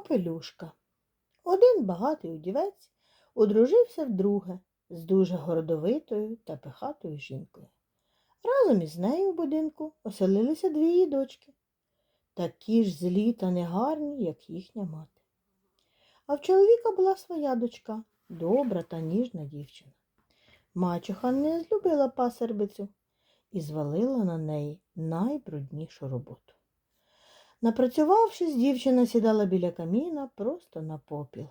Попелюшка. Один багатий удівець одружився вдруге з дуже гордовитою та пихатою жінкою. Разом із нею в будинку оселилися дві її дочки, такі ж злі та негарні, як їхня мати. А в чоловіка була своя дочка, добра та ніжна дівчина. Мачуха не злюбила пасербицю і звалила на неї найбруднішу роботу. Напрацювавшись, дівчина сідала біля каміна просто на попіл.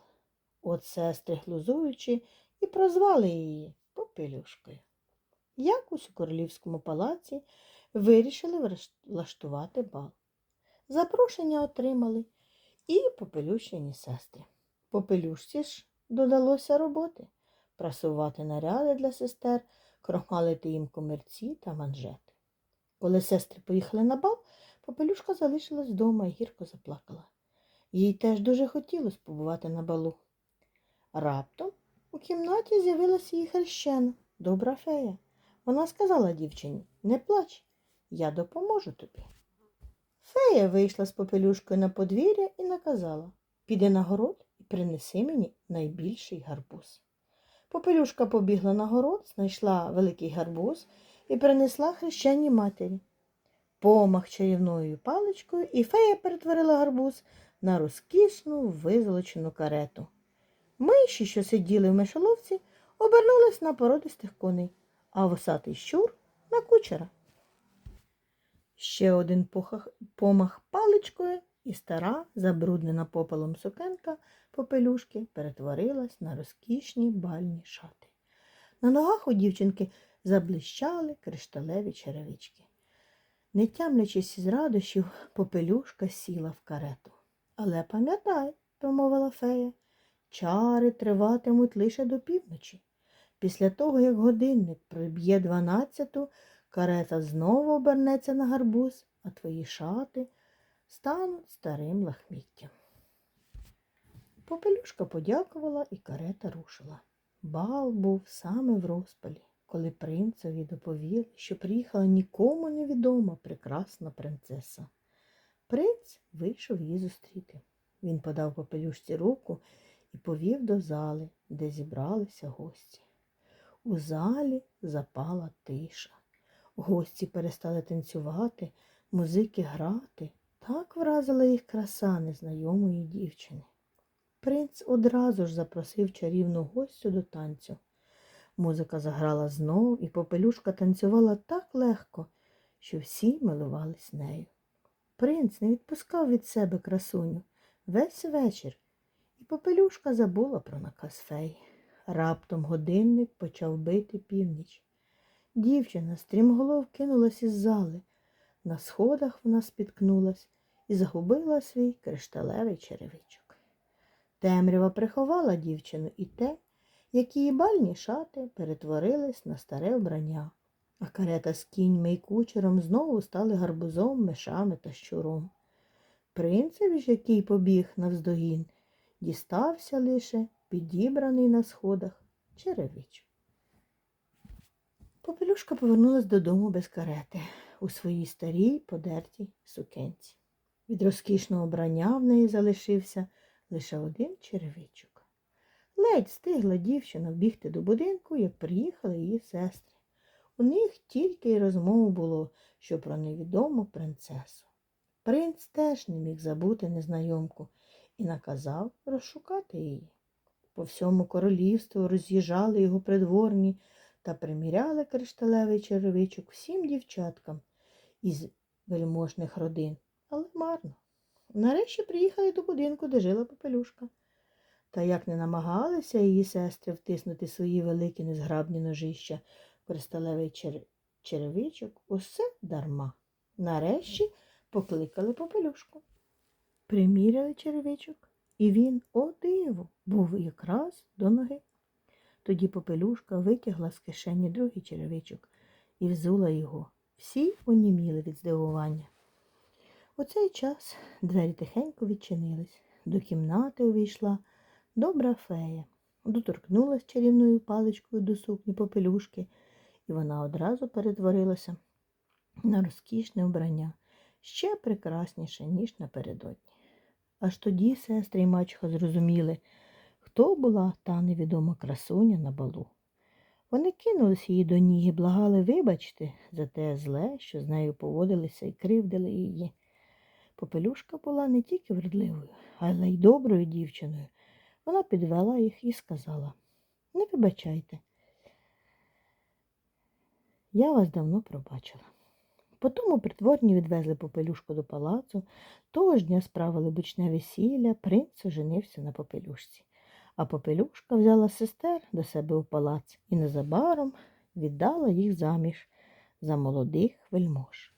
От сестри, глузуючи, і прозвали її Попелюшкою. Якось у королівському палаці вирішили влаштувати бал. Запрошення отримали і попелющені сестри. Попелюшці ж додалося роботи прасувати наряди для сестер, крохмалити їм комірці та манжети. Коли сестри поїхали на бал, Попелюшка залишилась вдома і гірко заплакала. Їй теж дуже хотілося побувати на балу. Раптом у кімнаті з'явилася її хрещена, добра фея. Вона сказала дівчині не плач, я допоможу тобі. Фея вийшла з попелюшкою на подвір'я і наказала піди на город і принеси мені найбільший гарбуз. Попелюшка побігла на город, знайшла великий гарбуз і принесла хрещеній матері. Помах чарівною паличкою, і фея перетворила гарбуз на розкішну визолочену карету. Миші, що сиділи в мишоловці, обернулись на породистих коней, а вусатий щур на кучера. Ще один помах паличкою, і стара, забруднена попелом сукенка попелюшки, перетворилась на розкішні бальні шати. На ногах у дівчинки заблищали кришталеві черевички. Не тямлячись із радощів, попелюшка сіла в карету. Але пам'ятай, промовила фея, чари триватимуть лише до півночі. Після того, як годинник приб'є дванадцяту, карета знову обернеться на гарбуз, а твої шати стануть старим лахміттям. Попелюшка подякувала і карета рушила. Бал був саме в розпалі, коли принцеві доповіли, що приїхала нікому невідома прекрасна принцеса. Принц вийшов її зустріти. Він подав попелюшці руку і повів до зали, де зібралися гості. У залі запала тиша. Гості перестали танцювати, музики грати. Так вразила їх краса незнайомої дівчини. Принц одразу ж запросив чарівну гостю до танцю. Музика заграла знов, і попелюшка танцювала так легко, що всі милувались нею. Принц не відпускав від себе красуню весь вечір, і попелюшка забула про наказ феї. Раптом годинник почав бити північ. Дівчина стрімголов кинулась із зали. На сходах вона спіткнулась і загубила свій кришталевий черевичок. Темрява приховала дівчину і те, як її бальні шати перетворились на старе вбрання, а карета з кіньми і кучером знову стали гарбузом, мишами та щуром. Принцеві ж, який побіг навздогін, дістався лише підібраний на сходах черевичок. Попелюшка повернулась додому без карети у своїй старій подертій сукенці. Від розкішного брання в неї залишився лише один черевичок. Ледь встигла дівчина вбігти до будинку, як приїхали її сестри. У них тільки й розмову було, що про невідому принцесу. Принц теж не міг забути незнайомку і наказав розшукати її. По всьому королівству роз'їжджали його придворні та приміряли кришталевий черевичок всім дівчаткам із вельможних родин, але марно. Нарешті приїхали до будинку, де жила попелюшка. Та як не намагалися її сестри втиснути свої великі незграбні ножища в кришталевий чер... черевичок, усе дарма. Нарешті покликали попелюшку. Приміряли черевичок, і він, о диво, був якраз до ноги. Тоді попелюшка витягла з кишені другий черевичок і взула його. Всі оніміли від здивування. У цей час двері тихенько відчинились. До кімнати увійшла добра фея, доторкнулась чарівною паличкою до сукні попелюшки, і вона одразу перетворилася на розкішне вбрання, ще прекрасніше, ніж напередодні. Аж тоді сестри і мачуха зрозуміли, хто була та невідома красуня на балу. Вони кинулись її до ніг благали вибачте за те зле, що з нею поводилися і кривдили її. Попелюшка була не тільки вродливою, але й доброю дівчиною. Вона підвела їх і сказала Не вибачайте. Я вас давно пробачила. Потому притворні відвезли попелюшку до палацу, того ж дня справили бучне весілля, принц оженився на попелюшці. А попелюшка взяла сестер до себе у палац і незабаром віддала їх заміж за молодих вельмож.